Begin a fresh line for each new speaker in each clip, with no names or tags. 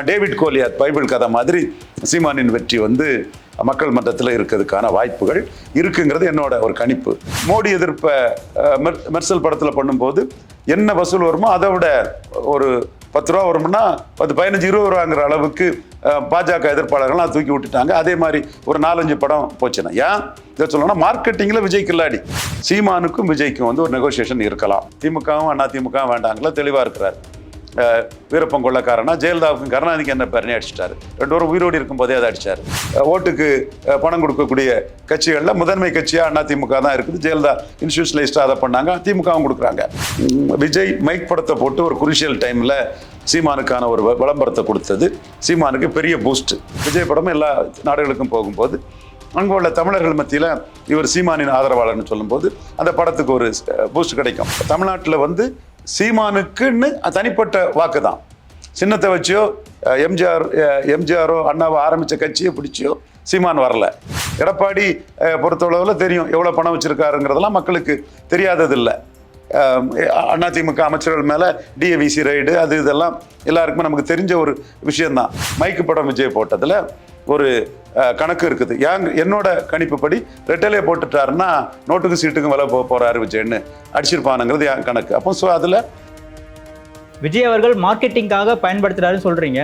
David Goliath Bible கதை மாதிரி சீமானின் வெற்றி வந்து மக்கள் மன்றத்தில் இருக்கிறதுக்கான வாய்ப்புகள் இருக்குங்கிறது என்னோட ஒரு கணிப்பு. மோடி எதிர்ப்பை மெர்- மெர்சல் படத்தில் பண்ணும்போது என்ன வசூல் வருமோ அதை விட ஒரு பத்து ரூபா வரும்னா பத்து பதினஞ்சு இருபது ரூபாங்கிற அளவுக்கு பாஜக எதிர்ப்பாளர்கள்லாம் தூக்கி விட்டுட்டாங்க. அதே மாதிரி ஒரு நாலஞ்சு படம் போச்சுன்னா. ஏன்? இதை சொல்லணும்னா மார்க்கெட்டிங்கில் விஜய் கில்லாடி சீமானுக்கும் விஜய்க்கும் வந்து ஒரு நெகோசியேஷன் இருக்கலாம். திமுகவும் அண்ணா திமுகவும் வேண்டாங்களா தெளிவாக இருக்கிறார். வீரப்பன் கொள்ளக்காரனா ஜெயலலிதாவுக்கும் கருணாநிதிக்கு என்ன பெருனே அடிச்சிட்டாரு. ரெண்டு பேரும் உயிரோடு இருக்கும்போதே அதை அடிச்சார். ஓட்டுக்கு பணம் கொடுக்கக்கூடிய கட்சிகளில் முதன்மை கட்சியாக அண்ணா திமுக தான் இருக்குது. ஜெயலலிதா இன்ஸ்டியூஷனலைஸ்டாக அதை பண்ணாங்க திமுகவும் கொடுக்குறாங்க. விஜய் மைக் படத்தை போட்டு ஒரு குருஷியல் டைமில் சீமானுக்கான ஒரு வ- விளம்பரத்தை கொடுத்தது. சீமானுக்கு பெரிய பூஸ்ட் விஜய் படம் எல்லா நாடுகளுக்கும் போகும்போது அங்கே உள்ள தமிழர்கள் மத்தியில் இவர் சீமானின் ஆதரவாளர்னு சொல்லும்போது அந்த படத்துக்கு ஒரு பூஸ்ட் கிடைக்கும். தமிழ்நாட்டில் வந்து சீமானுக்குன்னு தனிப்பட்ட வாக்கு தான் சின்னத்தை வச்சியோ எம்ஜிஆர் எம்ஜிஆரோ அண்ணாவோ ஆரம்பித்த கட்சியை பிடிச்சியோ சீமான் வரல. எடப்பாடி பொறுத்தளவில் தெரியும் எவ்வளோ பணம் வச்சுருக்காருங்கிறதெல்லாம் மக்களுக்கு தெரியாததில்லை. அதிமுக அமைச்சர்கள் மேலே டிஏவிசி ரைடு அது இதெல்லாம் எல்லாருக்குமே நமக்கு தெரிஞ்ச ஒரு விஷயந்தான் மைக்கு படம் விஜய் போட்டதில் ஒரு கணக்கு இருக்குது. ஏன் என்னோட கணிப்புப்படி ரெட்டலே போட்டுட்டாருன்னா நோட்டுக்கும் சீட்டுக்கும் விலை போக போகிறாரு விஜய்னு அடிச்சிருப்பானுங்கிறது என் கணக்கு. அப்போ ஸோ அதில்
விஜய் அவர்கள் மார்க்கெட்டிங்காக பயன்படுத்துகிறாருன்னு சொல்கிறீங்க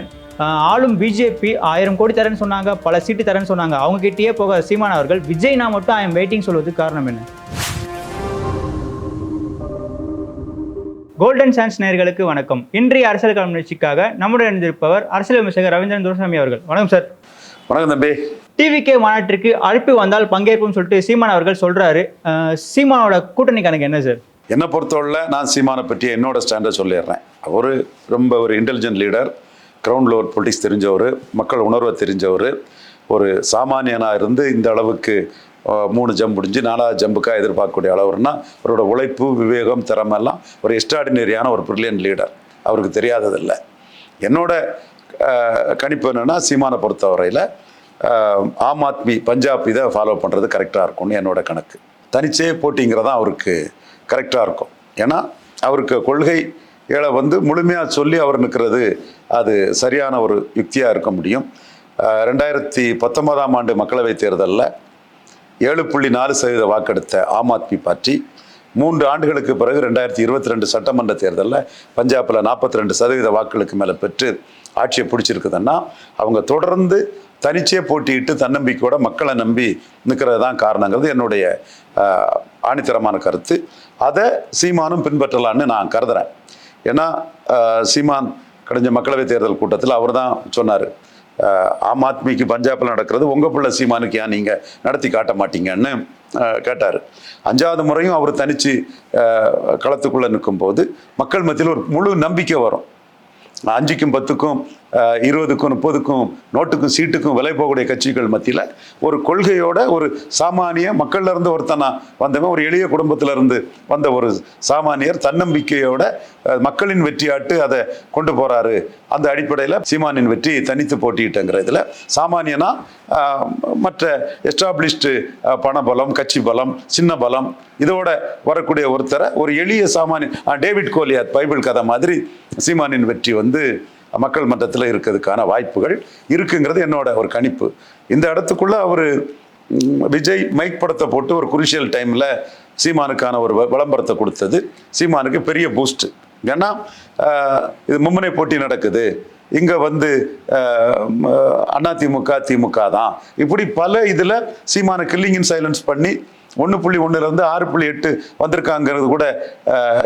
ஆளும் பிஜேபி ஆயிரம் கோடி தரேன்னு சொன்னாங்க பல சீட்டு தரேன்னு சொன்னாங்க. அவங்க கிட்டேயே போக சீமான் அவர்கள் விஜய் நான் மட்டும் ஐ எம் வெயிட்டிங் சொல்வதுக்கு காரணம் என்ன? கோல்டன் சான்ஸ் நேயர்களுக்கு வணக்கம். இன்றைய அரசியல் களம் நிகழ்ச்சிக்காக நம்முடன் இணைந்திருப்பவர் அரசியல் விமர்சகர் ரவீந்திரன் துரசாமி அவர்கள். வணக்கம் சார்
வணக்கம் தம்பி.
டிவிகே மாநாட்டிற்கு அழைப்பு வந்தால் பங்கேற்போம்னு சொல்லிட்டு சீமான் அவர்கள் சொல்றாரு. சீமானோட கூட்டணி கணக்கு என்ன சார்
என்னை பொறுத்தவரை நான் சீமானை பற்றி என்னோட ஸ்டாண்டை சொல்லிடுறேன். அவர் ரொம்ப ஒரு intelligent leader ground level politics தெரிஞ்சவர் மக்கள் உணர்வை தெரிஞ்சவர் ஒரு சாமானியனாக இருந்து இந்த அளவுக்கு மூணு ஜம்ப் முடிஞ்சு நாலாவது ஜம்புக்காக எதிர்பார்க்கக்கூடிய அளவுனா அவரோட உழைப்பு விவேகம் திறமெல்லாம் ஒரு எக்ஸ்ட்ராடினரியான ஒரு பிரில்லியன் லீடர் அவருக்கு தெரியாததில்லை. என்னோட கணிப்பு என்னென்னா சீமானை பொறுத்தவரையில் ஆம் ஆத்மி பஞ்சாப் இதை ஃபாலோ பண்ணுறது கரெக்டாக இருக்கும்னு என்னோட கணக்கு. தனிச்சே போட்டிங்கிறதான் அவருக்கு கரெக்டாக இருக்கும். ஏன்னா அவருக்கு கொள்கை ஏழை வந்து முழுமையாக சொல்லி அவர் நிற்கிறது அது சரியான ஒரு யுக்தியாக இருக்க முடியும். ரெண்டாயிரத்தி பத்தொன்பதாம் ஆண்டு மக்களவைத் தேர்தலில் ஏழு புள்ளி நாலு சதவீத வாக்கெடுத்த ஆம் ஆத்மி பார்ட்டி மூன்று ஆண்டுகளுக்கு பிறகு ரெண்டாயிரத்தி இருபத்தி ரெண்டு சட்டமன்ற தேர்தலில் பஞ்சாபில் நாற்பத்தி ரெண்டு சதவீத வாக்குகளுக்கு மேலே பெற்று ஆட்சியை பிடிச்சிருக்குதுன்னா அவங்க தொடர்ந்து தனிச்சே போட்டியிட்டு தன்னம்பிக்கையோட மக்களை நம்பி நிற்கிறது தான் காரணங்கிறது என்னுடைய ஆணித்தரமான கருத்து. அதை சீமானும் பின்பற்றலான்னு நான் கருதுறேன். ஏன்னா சீமான் கடைஞ்ச மக்களவைத் தேர்தல் கூட்டத்தில் அவர் தான் சொன்னார். ஆம் ஆத்மிக்கு பஞ்சாபில் நடக்கிறது. உங்கள் பிள்ளை சீமானுக்கு ஏன் நீங்கள் நடத்தி காட்ட மாட்டீங்கன்னு கேட்டார். அஞ்சாவது முறையும் அவர் தனித்து களத்துக்குள்ளே நிற்கும்போது மக்கள் மத்தியில் ஒரு முழு நம்பிக்கை வரும். அஞ்சுக்கும் பத்துக்கும் இருபதுக்கும் முப்பதுக்கும் நோட்டுக்கும் சீட்டுக்கும் விலை போகக்கூடிய கட்சிகள் மத்தியில் ஒரு கொள்கையோட ஒரு சாமானிய மக்கள்லேருந்து ஒருத்தனா வந்தவன் ஒரு எளிய குடும்பத்திலேருந்து வந்த ஒரு சாமானியர் தன்னம்பிக்கையோட மக்களின் வெற்றியாட்டு அதை கொண்டு போகிறாரு அந்த அடிப்படையில் சீமானின் வெற்றி தனித்து போட்டியிட்டங்கிற இதில் சாமானியனா மற்ற எஸ்டாப்ளிஷ்டு பணபலம் கட்சி பலம் சின்ன பலம் இதோட வரக்கூடிய ஒருத்தரை ஒரு எளிய சாமானிய டேவிட் கோலியாத் பைபிள் கதை மாதிரி சீமானின் வெற்றி வந்து மக்கள் மன்றத்தில் இருக்கிறதுக்கான வாய்ப்புகள் இருக்குங்கிறது என்னோட ஒரு கணிப்பு. இந்த இடத்துக்குள்ள அவர் விஜய் மைக் படத்தை போட்டு ஒரு குருஷியல் டைமில் சீமானுக்கான ஒரு வ- விளம்பரத்தை கொடுத்தது. சீமானுக்கு பெரிய பூஸ்ட் ஏன்னா இது மும்முனை போட்டி நடக்குது. இங்கே வந்து அதிமுக திமுக தான். இப்படி பல இதில் சீமான கில்லிங் இன் சைலன்ஸ் பண்ணி ஒன்று புள்ளி ஒன்றுலேருந்து ஆறு புள்ளி எட்டு வந்திருக்காங்கிறது கூட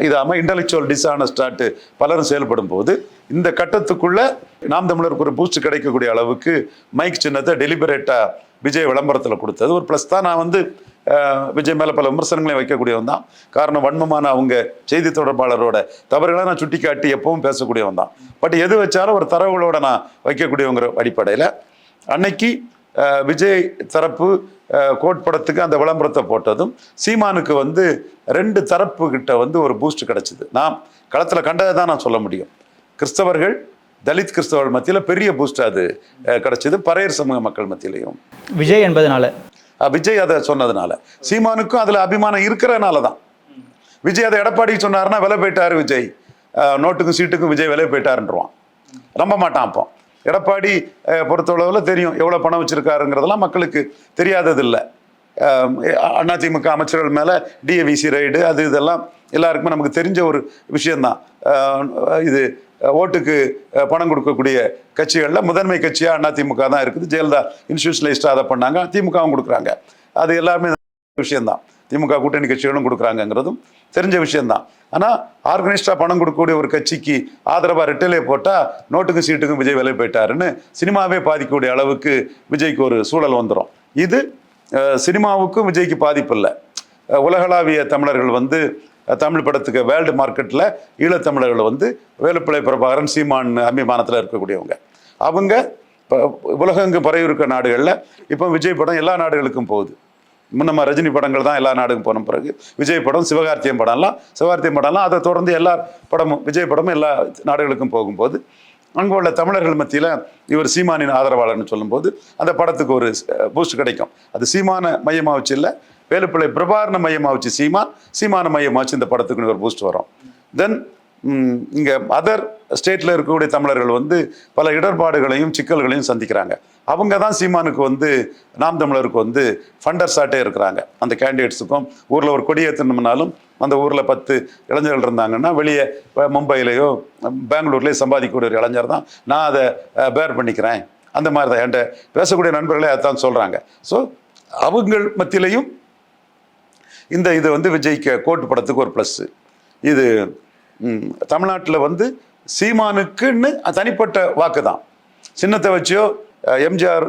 இதாமல் இன்டலெக்சுவல் டிஸ்ஆனஸ்டாட்டு பலரும் செயல்படும் போது இந்த கட்டத்துக்குள்ள நாம் தமிழருக்கு ஒரு பூஸ்ட் கிடைக்கக்கூடிய அளவுக்கு மைக் சின்னத்தை டெலிபரேட்டாக விஜய் விளம்பரத்தில் கொடுத்தது. ஒரு ப்ளஸ் தான் நான் வந்து விஜய் மேலே பல விமர்சனங்களையும் வைக்கக்கூடியவன் தான். காரணம் வன்மமான அவங்க செய்தி தொடர்பாளரோட தவறுகளை நான் சுட்டிக்காட்டி எப்பவும் பேசக்கூடியவன் தான். பட் எது வச்சாலும் ஒரு தரவுகளோட நான் வைக்கக்கூடியவங்கிற அடிப்படையில் அன்னைக்கு விஜய் தரப்பு அஹ், கோட் படத்துக்கு அந்த விளம்பரத்தை போட்டதும் சீமானுக்கு வந்து ரெண்டு தரப்பு கிட்ட வந்து ஒரு பூஸ்ட் கிடைச்சிது. நான் களத்தில் கண்டதை தான் நான் சொல்ல முடியும். கிறிஸ்தவர்கள் தலித் கிறிஸ்தவர்கள் மத்தியில் பெரிய பூஸ்ட் அது கிடைச்சது பறையர் சமூக மக்கள் மத்தியிலையும்.
விஜய் என்பதனால?
விஜய் அதை சொன்னதுனால. சீமானுக்கும் அதில் அபிமானம் இருக்கிறனால தான். விஜய் அதை எடப்பாடி சொன்னாருன்னா விலை போயிட்டாரு விஜய். நோட்டுக்கும் சீட்டுக்கும் விஜய் விலை போயிட்டாருன்றவான். நம்ப மாட்டான் அப்போ. எடப்பாடி பொறுத்தளவில் தெரியும் எவ்வளோ பணம் வச்சிருக்காருங்கிறதெல்லாம் மக்களுக்கு தெரியாததில்லை. அதிமுக அமைச்சர்கள் மேலே டிஏவிசி ரைடு அது இதெல்லாம் எல்லாருக்குமே நமக்கு தெரிஞ்ச ஒரு விஷயந்தான் இது ஓட்டுக்கு பணம் கொடுக்கக்கூடிய கட்சிகளில் முதன்மை கட்சியாக அதிமுக தான் இருக்குது. ஜெயலலிதா இன்ஸ்டியூஷனலைஸ்டாக அதை பண்ணாங்க. திமுகவும் கொடுக்குறாங்க. அது எல்லாருமே விஷயந்தான் திமுக கூட்டணி கட்சிகளும் கொடுக்குறாங்கங்கிறதும் தெரிஞ்ச விஷயம்தான். ஆனால் ஆர்கனைஸ்டாக பணம் கொடுக்கக்கூடிய ஒரு கட்சிக்கு ஆதரவாக ரெட்டிலே போட்டால் நோட்டுக்கும் சீட்டுக்கும் விஜய் விலை போயிட்டாருன்னு சினிமாவே பாதிக்கக்கூடிய அளவுக்கு விஜய்க்கு ஒரு சூழல் வந்துடும் இது சினிமாவுக்கும் விஜய்க்கு பாதிப்பு இல்லை. உலகளாவிய தமிழர்கள் வந்து தமிழ் படத்துக்கு வேர்ல்டு மார்க்கெட்டில் ஈழத்தமிழர்கள் வந்து வேலுப்பிள்ளை பிரபாகரன் சீமான் அபிமானத்தில் இருக்கக்கூடியவங்க. அவங்க இப்போ உலகங்கு பரவி இருக்க நாடுகளில் இப்போ விஜய் படம் எல்லா நாடுகளுக்கும் போகுது. நம்ம ரஜினி படங்கள் தான் எல்லா நாடுக்கும் போன பிறகு. விஜய் படம் சிவகார்த்தியம் படம்லாம் சிவகார்த்தியம் படம்லாம் அதை தொடர்ந்து எல்லா படமும் விஜய் படமும் எல்லா நாடுகளுக்கும் போகும்போது அங்கே உள்ள தமிழர்கள் மத்தியில் இவர் சீமானின் ஆதரவாளர்னு சொல்லும்போது அந்த படத்துக்கு ஒரு பூஸ்ட் கிடைக்கும். அது சீமான மையமாக வச்சு இல்லை வேலுப்பிள்ளை பிரபாரண மையமாக வச்சு சீமான் சீமான மையமாக வச்சு இந்த படத்துக்குன்னு ஒரு பூஸ்ட் வரும். தென் இங்கே அதர் ஸ்டேட்டில் இருக்கக்கூடிய தமிழர்கள் வந்து பல இடர்பாடுகளையும் சிக்கல்களையும் சந்திக்கிறாங்க. அவங்க தான் சீமானுக்கு வந்து நாம் தமிழருக்கு வந்து ஃபண்டர்ஸாட்டே இருக்கிறாங்க. அந்த கேண்டிடேட்ஸுக்கும் ஊரில் ஒரு கொடியேற்றணும்னாலும் அந்த ஊரில் பத்து இளைஞர்கள் இருந்தாங்கன்னா வெளியே மும்பையிலேயோ பெங்களூர்லேயோ சம்பாதிக்கக்கூடிய ஒரு இளைஞர் தான். நான் அதை பேர் பண்ணிக்கிறேன். அந்த மாதிரி தான் என்கிட்ட பேசக்கூடிய நண்பர்களே அதான் சொல்கிறாங்க ஸோ அவங்கள் மத்தியிலையும் இந்த இது வந்து விஜய்க்கு கோட்டு படத்துக்கு ஒரு ப்ளஸ்ஸு இது தமிழ்நாட்டில் வந்து சீமானுக்குன்னு தனிப்பட்ட வாக்கு தான் சின்னத்தை வச்சியோ எம்ஜிஆர்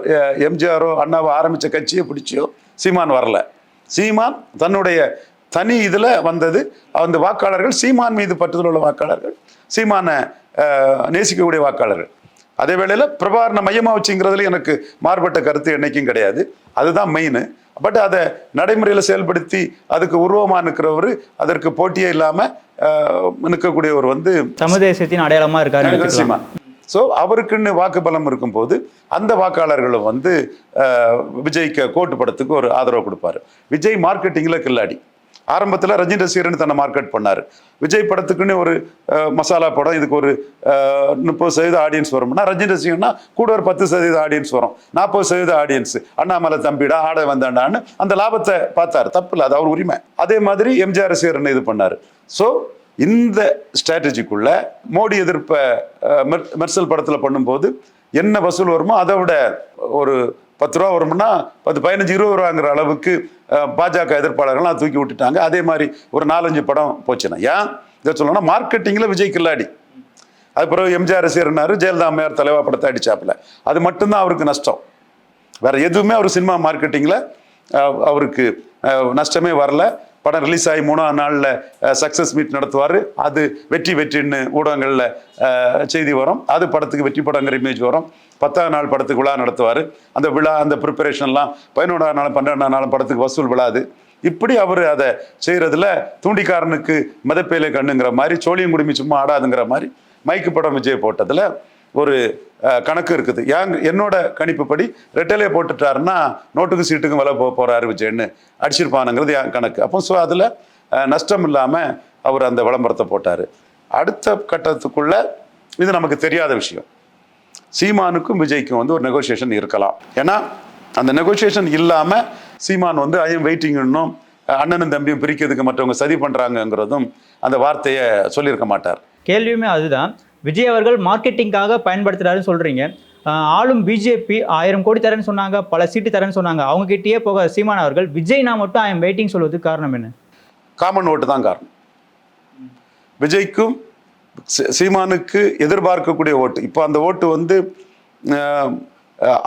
எம்ஜிஆரோ அண்ணாவோ ஆரம்பித்த கட்சியை பிடிச்சியோ சீமான் வரல. சீமான் தன்னுடைய தனி இதில் வந்தது. அந்த வாக்காளர்கள் சீமான் மீது பற்றுதல் உள்ள வாக்காளர்கள். சீமானை நேசிக்கக்கூடிய வாக்காளர்கள். அதே வேளையில் பிரபாரண மையமாக வச்சுங்கிறதுல எனக்கு மாறுபட்ட கருத்து என்னைக்கும் கிடையாது. அதுதான் மெயின் பட் அதை நடைமுறையில் செயல்படுத்தி அதுக்கு உருவமாக நிற்கிறவர் அதற்கு போட்டியே இல்லாமல் நிற்கக்கூடியவர் வந்து
சமுதாயத்தின் அடையாளமா இருக்காரு
சீமான். ஸோ அவருக்குன்னு வாக்கு பலம் இருக்கும்போது அந்த வாக்காளர்களும் வந்து விஜய்க்கு கோட்டு படத்துக்கு ஒரு ஆதரவு கொடுப்பாரு. விஜய் மார்க்கெட்டிங்கில் கில்லாடி. ஆரம்பத்தில் ரஜினி ரசிகரன் தன்னை மார்க்கெட் பண்ணார். விஜய் படத்துக்குன்னு ஒரு மசாலா படம் இதுக்கு ஒரு முப்பது சதவீத ஆடியன்ஸ் வரும்னா ரஜினி ரசிகர்னா கூட ஒரு பத்து சதவீத ஆடியன்ஸ் வரும். நாற்பது சதவீத ஆடியன்ஸ் அண்ணாமலை தம்பிடா ஆட வந்தாண்டான்னு அந்த லாபத்தை பார்த்தாரு. தப்பு இல்லை அது அவர் உரிமை. அதே மாதிரி எம்ஜிஆர் ரசிகரன் இது பண்ணார். ஸோ இந்த ஸ்ட்ராட்டஜிக்குள்ள மோடி எதிர்ப்பை மெர்- மெர்சல் படத்தில் பண்ணும்போது என்ன வசூல் வருமோ அதை விட ஒரு பத்து ரூபா வரும்னா பத்து பதினஞ்சு இருபது ரூபாங்கிற அளவுக்கு பாஜக எதிர்ப்பாளர்கள்லாம் தூக்கி விட்டுட்டாங்க. அதே மாதிரி ஒரு நாலஞ்சு படம் போச்சுன்னா. ஏன்? இதை சொல்லணும்னா மார்க்கெட்டிங்கில் விஜய் கில்லாடி. அது பிறகு எம்ஜிஆர் ரசிகர்னாரு ஜெயலலிதா அம்மையார் தலைவா படத்தை அடிச்சாப்புல. அது மட்டும்தான் அவருக்கு நஷ்டம். வேற எதுவுமே அவர் சினிமா மார்க்கெட்டிங்கில் அவருக்கு நஷ்டமே வரல. படம் ரிலீஸ் ஆகி மூணாவது நாளில் சக்ஸஸ் மீட் நடத்துவார். அது வெற்றி வெற்றின்னு ஊடகங்களில் செய்தி வரும். அது படத்துக்கு வெற்றி படங்கிற இமேஜ் வரும். பத்தாவது நாள் படத்துக்கு விழா நடத்துவார். அந்த விழா அந்த ப்ரிப்பரேஷன்லாம் பதினொன்றாம் நாள் பன்னெண்டாம் நாள் படத்துக்கு வசூல் விழாது. இப்படி அவர் அதை செய்கிறதுல தூண்டிக்காரனுக்கு மதப்பேலை கண்ணுங்கிற மாதிரி சோழியம் குடுமி சும்மா ஆடாதுங்கிற மாதிரி மைக்கு படம் விஜய் போட்டதில் ஒரு கணக்கு இருக்குது. ஏங்க என்னோட கணிப்புப்படி ரெட்டலே போட்டுட்டாருன்னா நோட்டுக்கும் சீட்டுக்கும் விலை போக போகிறாரு விஜய்னு அடிச்சிருப்பானுங்கிறது என் கணக்கு. அப்போ ஸோ அதில் நஷ்டம் இல்லாமல் அவர் அந்த விளம்பரத்தை போட்டார். அடுத்த கட்டத்துக்குள்ள இது நமக்கு தெரியாத விஷயம். சீமானுக்கும் விஜய்க்கும் வந்து ஒரு நெகோசியேஷன் இருக்கலாம். ஏன்னா அந்த நெகோசியேஷன் இல்லாமல் சீமான் வந்து ஐயம் வெயிட்டிங் இன்னும் அண்ணனும் தம்பியும் பிரிக்கிறதுக்கு மற்றவங்க சதி பண்ணுறாங்கங்கிறதும் அந்த வார்த்தையை சொல்லியிருக்க மாட்டார்.
கேள்வியுமே அதுதான். விஜய் அவர்கள் மார்க்கெட்டிங்காக பயன்படுத்துகிறாருன்னு சொல்கிறீங்க ஆளும் பிஜேபி ஆயிரம் கோடி தரேன்னு சொன்னாங்க பல சீட்டு தரேன்னு சொன்னாங்க. அவங்க போக சீமான் அவர்கள் விஜய் நான் மட்டும் ஐ வெயிட்டிங் சொல்வதுக்கு காரணம் என்ன?
காமன் ஓட்டு தான் காரணம். விஜய்க்கும் சீமானுக்கு எதிர்பார்க்கக்கூடிய ஓட்டு இப்போ அந்த ஓட்டு வந்து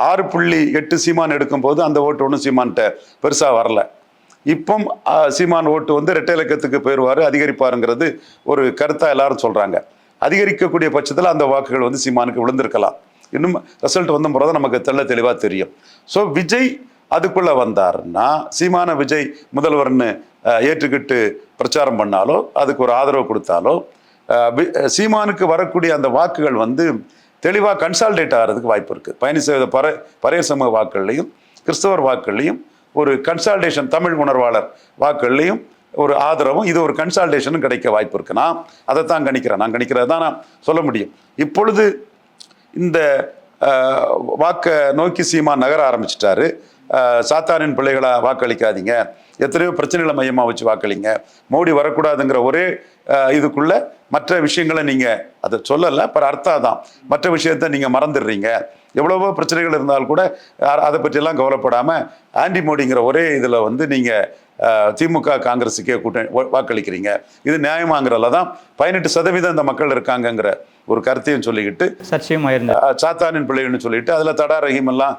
ஆறு புள்ளி எட்டு சீமான் எடுக்கும்போது அந்த ஓட்டு ஒன்றும் சீமான்கிட்ட பெருசாக வரல. இப்போ சீமான் ஓட்டு வந்து ரெட்டை இலக்கத்துக்கு போயிடுவார் அதிகரிப்பாருங்கிறது ஒரு கருத்தாக எல்லாரும் சொல்கிறாங்க அதிகரிக்கக்கூடிய பட்சத்தில் அந்த வாக்குகள் வந்து சீமானுக்கு விழுந்திருக்கலாம். இன்னும் ரிசல்ட் வந்த முறை தான் நமக்கு தெள்ள தெளிவாக தெரியும். ஸோ விஜய் அதுக்குள்ளே வந்தாருன்னா சீமான விஜய் முதல்வர்னு ஏற்றுக்கிட்டு பிரச்சாரம் பண்ணாலோ அதுக்கு ஒரு ஆதரவு கொடுத்தாலோ சீமானுக்கு வரக்கூடிய அந்த வாக்குகள் வந்து தெளிவாக கன்சால்டேட் ஆகிறதுக்கு வாய்ப்பு இருக்குது பயணி செய்த பற பறையர் சமூக வாக்குகள்லையும் கிறிஸ்தவர் வாக்குகள்லையும் ஒரு கன்சால்டேஷன் தமிழ் உணர்வாளர் வாக்குகள்லையும் ஒரு ஆதரவும் இது ஒரு கன்சால்டேஷனும் கிடைக்க வாய்ப்பு இருக்கு நான் அதைத்தான் கணிக்கிறேன். நான் கணிக்கிறது தான் நான் சொல்ல முடியும். இப்பொழுது இந்த வாக்க நோக்கி சீமா நகர ஆரம்பிச்சிட்டாரு. சாத்தானின் பிள்ளைகளா வாக்களிக்காதீங்க. எத்தனையோ பிரச்சனைகளை மையமாக வச்சு வாக்களிங்க. மோடி வரக்கூடாதுங்கிற ஒரே இதுக்குள்ள மற்ற விஷயங்களை நீங்க அதை சொல்லலை பர் அர்த்தம் தான் மற்ற விஷயத்த நீங்க மறந்துடுறீங்க. எவ்வளவோ பிரச்சனைகள் இருந்தால் கூட அதை பற்றியெல்லாம் கவலைப்படாமல் ஆன்டி மோடிங்கிற ஒரே இதில் வந்து நீங்கள் திமுக காங்கிரஸுக்கே கூட்டணி வாக்களிக்கிறீங்க. இது நியாயமாங்கிறதுல தான் பதினெட்டு சதவீதம் இந்த மக்கள் இருக்காங்கங்கிற ஒரு கருத்தையும் சொல்லிக்கிட்டு
சர்ச்சையும் இருந்தது
அஹ், சாத்தானின் பிள்ளைகள்னு சொல்லிட்டு அதில் தடா ரஹீம் எல்லாம்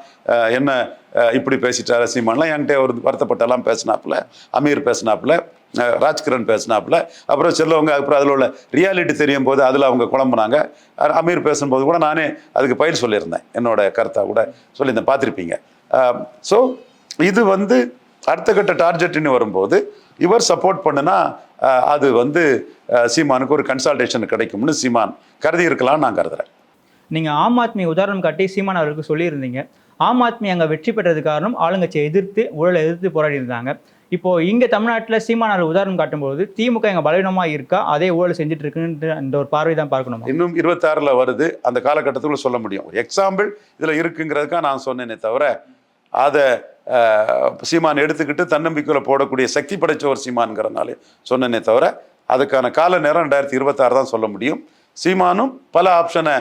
என்ன இப்படி பேசிட்டாரு சீமான்லாம் என்கிட்ட ஒரு வருத்தப்பட்டெல்லாம் பேசினாப்புல அமீர் பேசினாப்புல ராஜ்கிரண் பேசினாப்புல அப்புறம் செல்லவங்க அப்புறம் அதில் உள்ள ரியாலிட்டி தெரியும் போது அதில் அவங்க குழம்புனாங்க. அமீர் பேசும்போது கூட நானே அதுக்கு பயிர் சொல்லியிருந்தேன் என்னோட கருத்தா கூட சொல்லியிருந்தேன் பார்த்துருப்பீங்க. ஸோ இது வந்து அடுத்த கட்ட டார்கெட்னு வரும்போது இவர் சப்போர்ட் பண்ணுனா அது வந்து சீமானுக்கு ஒரு கன்சல்டேஷன் கிடைக்கும்னு சீமான் கருதி இருக்கலாம்னு நான் கருதுறேன்.
நீங்க ஆம் ஆத்மி உதாரணம் காட்டி சீமான் அவர்களுக்கு சொல்லியிருந்தீங்க. ஆம் ஆத்மி அங்க வெற்றி பெற்றது காரணம் ஆளுங்கட்சியை எதிர்த்து ஊழலை எதிர்த்து போராடி இருந்தாங்க இப்போ இங்க தமிழ்நாட்டுல சீமான் அவர்கள் உதாரணம் காட்டும்போது திமுக எங்க பலவீனமா இருக்கா? அதே ஊழல் செஞ்சுட்டு இருக்குன்ற அந்த ஒரு பார்வை தான் பார்க்கணும்?
இன்னும் இருபத்தாறுல வருது. அந்த காலகட்டத்துக்குள்ள சொல்ல முடியும். எக்ஸாம்பிள் இதுல இருக்குங்கிறதுக்காக நான் சொன்னேனே தவிர அதை சீமான் எடுத்துக்கிட்டு தன்னம்பிக்கையில் போடக்கூடிய சக்தி படைச்ச ஒரு சீமான்ங்கிறனாலே சொன்னேனே தவிர அதுக்கான கால நேரம் ரெண்டாயிரத்தி இருபத்தாறு தான் சொல்ல முடியும். சீமானும் பல ஆப்ஷனை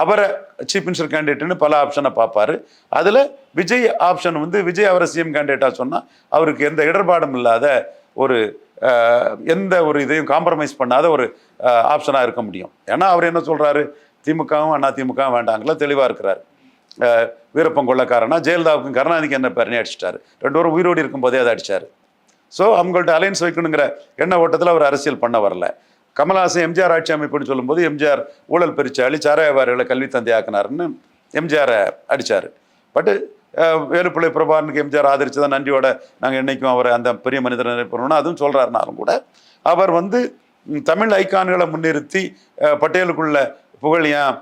அவரை சீஃப் மினிஸ்டர் கேண்டிடேட்னு பல ஆப்ஷனை பார்ப்பாரு. அதில் விஜய் ஆப்ஷன் வந்து விஜய் அவரை சிஎம் கேண்டிடேட்டாக சொன்னால் அவருக்கு எந்த இடர்பாடும் இல்லாத ஒரு எந்த ஒரு இதையும் காம்ப்ரமைஸ் பண்ணாத ஒரு ஆப்ஷனாக இருக்க முடியும். ஏன்னா அவர் என்ன சொல்கிறாரு திமுகவும் அண்ணா திமுகவும் வேண்டாங்களா தெளிவாக இருக்கிறாரு. வீரப்பன் கொள்ளக்காரனா? ஜெயலலிதாவுக்கும் கருணாநிதிக்கு என்ன பேரணி அடிச்சிட்டாரு. ரெண்டு பேரும் உயிரோடு இருக்கும்போதே அதை அடித்தார் ஸோ அவங்கள்ட்ட அலைன்ஸ் வைக்கணுங்கிற எண்ண ஓட்டத்தில் அவர் அரசியல் பண்ண வரல. கமல்ஹாசன் எம்ஜிஆர் ஆட்சி அமைப்புன்னு சொல்லும்போது எம்ஜிஆர் ஊழல் பெருச்சாளி சாராயவாரிகளை கல்வி தந்தையாக்குனாருன்னு எம்ஜிஆரை அடித்தார் பட்டு வேலுப்பிள்ளை பிரபாகரனுக்கு எம்ஜிஆர் ஆதரிச்சதான் நன்றியோட நாங்கள் என்றைக்கும் அவரை அந்த பெரிய மனிதர் நினைப்பணும்னு அதுவும் சொல்கிறாருனாலும் கூட அவர் வந்து தமிழ் ஐக்கான்களை முன்னிறுத்தி பட்டேலுக்குள்ள புகழியான்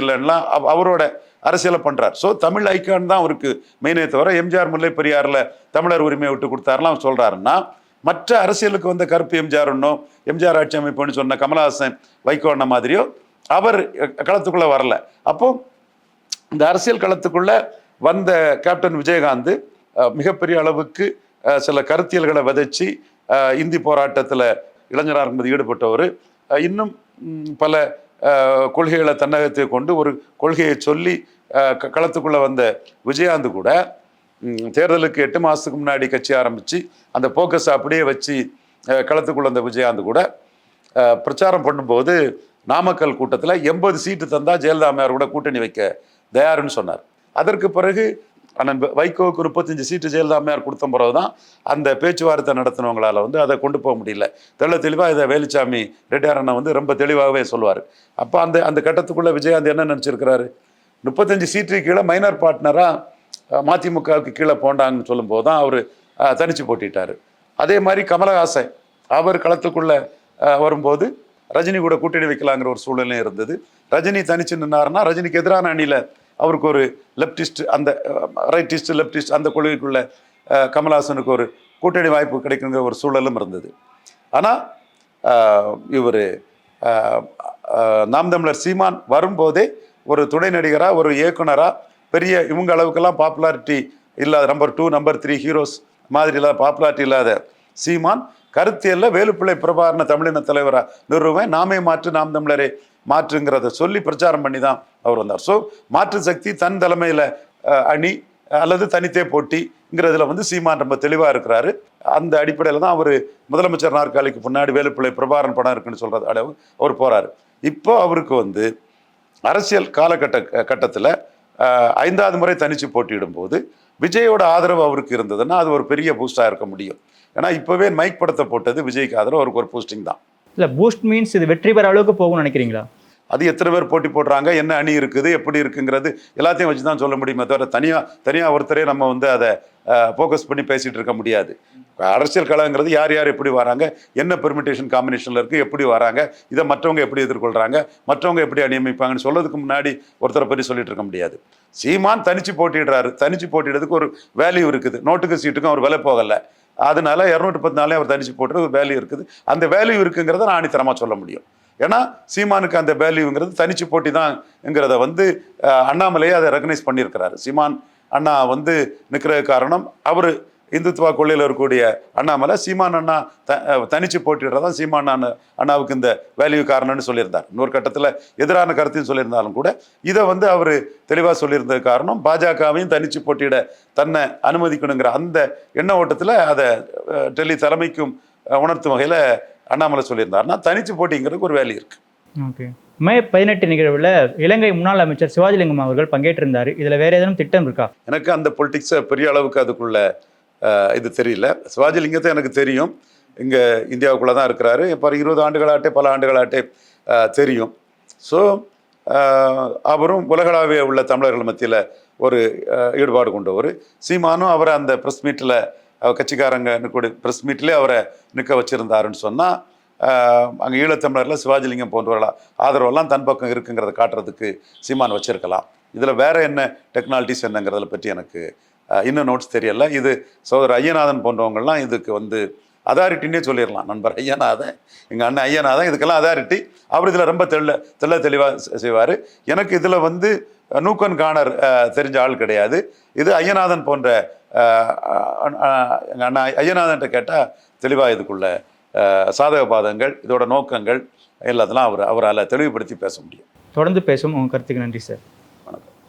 இல்லைன்னா அவரோட அரசியலை பண்ணுறார் ஸோ தமிழ் ஐக்கான் தான் அவருக்கு மெயினே தவிர எம்ஜிஆர் முல்லை பெரியாரில் தமிழர் உரிமையை விட்டு கொடுத்தாருலாம் அவர் சொல்கிறாருன்னா மற்ற அரசியலுக்கு வந்த கருப்பு எம்ஜிஆர் ஒன்றும் எம்ஜிஆர் ஆட்சி அமைப்புன்னு சொன்ன கமலஹாசன் வைகோ அண்ணா மாதிரியோ அவர் களத்துக்குள்ளே வரல. அப்போ இந்த அரசியல் களத்துக்குள்ளே வந்த கேப்டன் விஜயகாந்த் மிகப்பெரிய அளவுக்கு சில கருத்தியல்களை விதைச்சி இந்தி போராட்டத்தில் இளைஞராக இருக்கும்போது ஈடுபட்டவர். இன்னும் பல கொள்கைகளை தன்னகத்தை கொண்டு ஒரு கொள்கையை சொல்லி களத்துக்குள்ளே வந்த விஜயாந்து கூட தேர்தலுக்கு எட்டு மாதத்துக்கு முன்னாடி கட்சி ஆரம்பித்து அந்த போக்கஸ் அப்படியே வச்சு களத்துக்குள்ள வந்த விஜயாந்து கூட பிரச்சாரம் பண்ணும்போது நாமக்கல் கூட்டத்தில் எண்பது சீட்டு தந்தால் ஜெயலலிதா அம்மையார் கூட கூட்டணி வைக்க தயாருன்னு சொன்னார். அதற்கு பிறகு அண்ணன் வைகோவுக்கு முப்பத்தஞ்சு சீட்டு ஜெயலலிதா அம்மையார் கொடுத்த பிறகு தான் அந்த பேச்சுவார்த்தை நடத்தினவங்களால் வந்து அதை கொண்டு போக முடியல. தெள்ள தெளிவாக இதை வேலுச்சாமி ரெட்டியார் அண்ணன் வந்து ரொம்ப தெளிவாகவே சொல்லுவார். அப்போ அந்த அந்த கட்டத்துக்குள்ளே விஜயகாந்த் என்ன நினச்சிருக்கிறாரு? முப்பத்தஞ்சு சீட்டு கீழே மைனர் பார்ட்னராக மதிமுகவுக்கு கீழே போண்டாங்கன்னு சொல்லும்போது தான் அவர் தனிச்சு போட்டிட்டார். அதே மாதிரி கமலஹாசன் அவர் களத்துக்குள்ளே வரும்போது ரஜினி கூட கூட்டணி வைக்கலாங்கிற ஒரு சூழ்நிலை இருந்தது. ரஜினி தனிச்சு நின்னாருன்னா ரஜினிக்கு எதிரான அணியில் அவருக்கு ஒரு லெப்டிஸ்ட் அந்த ரைட்டிஸ்ட் லெப்டிஸ்ட் அந்த கொள்கைக்குள்ள கமல்ஹாசனுக்கு கமலஹாசனுக்கு ஒரு கூட்டணி வாய்ப்பு கிடைக்குங்கிற ஒரு சூழலும் இருந்தது. ஆனால் இவர் நாம் தமிழர் சீமான் வரும்போதே ஒரு துணை நடிகராக ஒரு இயக்குனராக பெரிய இவங்க அளவுக்கெல்லாம் பாப்புலாரிட்டி இல்லாத number two number three heroes மாதிரி இல்லாத பாப்புலாரிட்டி இல்லாத சீமான் கருத்தியல்ல வேலுப்பிள்ளை பிரபாகரன தமிழின தலைவராக நிறுவன் நாமே மாற்று நாம் தமிழரே மாற்றுங்கிறத சொல்லி பிரச்சாரம் பண்ணி தான் அவர் வந்தார். ஸோ மாற்று சக்தி தன் தலைமையில் அணி அல்லது தனித்தே போட்டிங்கிறதுல வந்து சீமான் ரொம்ப தெளிவாக இருக்கிறாரு. அந்த அடிப்படையில் தான் அவர் முதலமைச்சர் நாற்காலிக்கு முன்னாடி வேலுப்பிள்ளை பிரபாரன் படம் இருக்குன்னு சொல்றது அளவு அவர் போகிறாரு இப்போ அவருக்கு வந்து அரசியல் காலகட்ட கட்டத்தில் ஐந்தாவது முறை தனிச்சு போட்டியிடும் போது விஜயோட ஆதரவு அவருக்கு இருந்ததுன்னா அது ஒரு பெரிய பூஸ்டாக இருக்க முடியும். ஏன்னா இப்போவே மைக் படத்தை போட்டது விஜய்க்கு ஆதரவு அவருக்கு ஒரு போஸ்டிங் தான்.
இல்லை பூஸ்ட் மீன்ஸ் இது வெற்றி பெற அளவுக்கு போகும்னு நினைக்கிறீங்களா?
அது எத்தனை பேர் போட்டி போடுறாங்க என்ன அணி இருக்குது எப்படி இருக்குங்கிறது எல்லாத்தையும் வச்சு தான் சொல்ல முடியுமே தவிர தனியாக தனியாக ஒருத்தரே நம்ம வந்து அதை ஃபோக்கஸ் பண்ணி பேசிகிட்டு இருக்க முடியாது. அரசியல் கலங்கிறது யார் யார் எப்படி வராங்க என்ன பெர்மிட்டேஷன் காம்பினேஷனில் இருக்குது எப்படி வராங்க இதை மற்றவங்க எப்படி எதிர்கொள்கிறாங்க மற்றவங்க எப்படி அணியமைப்பாங்கன்னு சொல்றதுக்கு முன்னாடி ஒருத்தரை பற்றி சொல்லிட்டு இருக்க முடியாது. சீமான் தனிச்சு போட்டிடுறாரு தனிச்சு போட்டிடுறதுக்கு ஒரு வேல்யூ இருக்குது. நோட்டுக்கு சீட்டுக்கும் அவர் விலை போகலை. அதனால இரநூத்தி பத்து நாளே அவர் தனிச்சு போட்டு வேல்யூ இருக்குது. அந்த வேல்யூ இருக்குங்கிறத நான் ஆணித்தரமாக சொல்ல முடியும். ஏன்னா சீமானுக்கு அந்த வேல்யூங்கிறது தனிச்சு போட்டி தான்ங்கிறத வந்து அண்ணாமலையே அதை ரெகனைஸ் பண்ணியிருக்கிறாரு. சீமான் அண்ணா வந்து நிற்கிற காரணம் அவர் இந்துத்துவா கொள்கையில் இருக்கக்கூடிய அண்ணாமலை சீமான் அண்ணா த தனிச்சு போட்டிடுறதான் சீமான் அண்ணா அண்ணாவுக்கு இந்த வேல்யூ காரணம்னு சொல்லியிருந்தார். இன்னொரு கட்டத்தில் எதிரான கருத்தையும் சொல்லியிருந்தாலும் கூட இதை வந்து அவர் தெளிவாக சொல்லியிருந்தது காரணம் பாஜகவையும் தனிச்சு போட்டியிட தன்னை அனுமதிக்கணுங்கிற அந்த எண்ண ஓட்டத்தில் அதை டெல்லி தலைமைக்கும் உணர்த்தும் வகையில் அண்ணாமலை சொல்லியிருந்தாருன்னா தனிச்சு போட்டிங்கிறதுக்கு ஒரு வேல்யூ இருக்குது
ஓகே. மே பதினெட்டு நிகழ்வில் இலங்கை முன்னாள் அமைச்சர் சிவாஜிலிங்கம் அவர்கள் பங்கேற்றிருந்தார். இதில் வேற ஏதேனும் திட்டம் இருக்கா?
எனக்கு அந்த பொலிட்டிக்ஸை பெரிய அளவுக்கு அதுக்குள்ள இது தெரியல. சிவாஜிலிங்கத்தை எனக்கு தெரியும். இங்கே இந்தியாவுக்குள்ளே தான் இருக்கிறாரு. இப்போ இருபது ஆண்டுகளாட்டே பல ஆண்டுகளாட்டே தெரியும். ஸோ அவரும் உலகளாவிய உள்ள தமிழர்கள் மத்தியில் ஒரு ஈடுபாடு கொண்டவர். சீமானும் அவரை அந்த ப்ரெஸ் மீட்டில் கட்சிக்காரங்க நிற்கக்கூடிய ப்ரெஸ் மீட்லேயே அவரை நிற்க வச்சுருந்தாருன்னு சொன்னால் அங்கே ஈழத்தமிழரில் சிவாஜிலிங்கம் போன்றவர்களா ஆதரவெல்லாம் தன் பக்கம் இருக்குங்கிறத காட்டுறதுக்கு சீமான் வச்சுருக்கலாம். இதில் வேற என்ன டெக்னாலஜிஸ் என்னங்கிறத பற்றி எனக்கு இன்னும் நோட்ஸ் தெரியல. இது சோதர் ஐயநாதன் போன்றவங்கள்லாம் இதுக்கு வந்து அதாரிட்டின்னே சொல்லிடலாம். நண்பர் ஐயநாதன் எங்கள் அண்ணன் ஐயநாதன் இதுக்கெல்லாம் அதாரிட்டி அவர் இதில் ரொம்ப தெள்ள தெள்ள தெளிவாக செய்வார். எனக்கு இதில் வந்து நூக்கன் காணர் தெரிஞ்ச ஆள் கிடையாது. இது ஐயநாதன் போன்ற எங்கள் அண்ணா ஐயநாதன்ட்ட கேட்டால் தெளிவாக இதுக்குள்ள சாதக பாதங்கள் இதோட நோக்கங்கள் எல்லாத்தெல்லாம் அவர் அவரால் தெளிவுபடுத்தி பேச முடியும்.
தொடர்ந்து பேசும் உங்கள் கருத்துக்கு நன்றி சார்.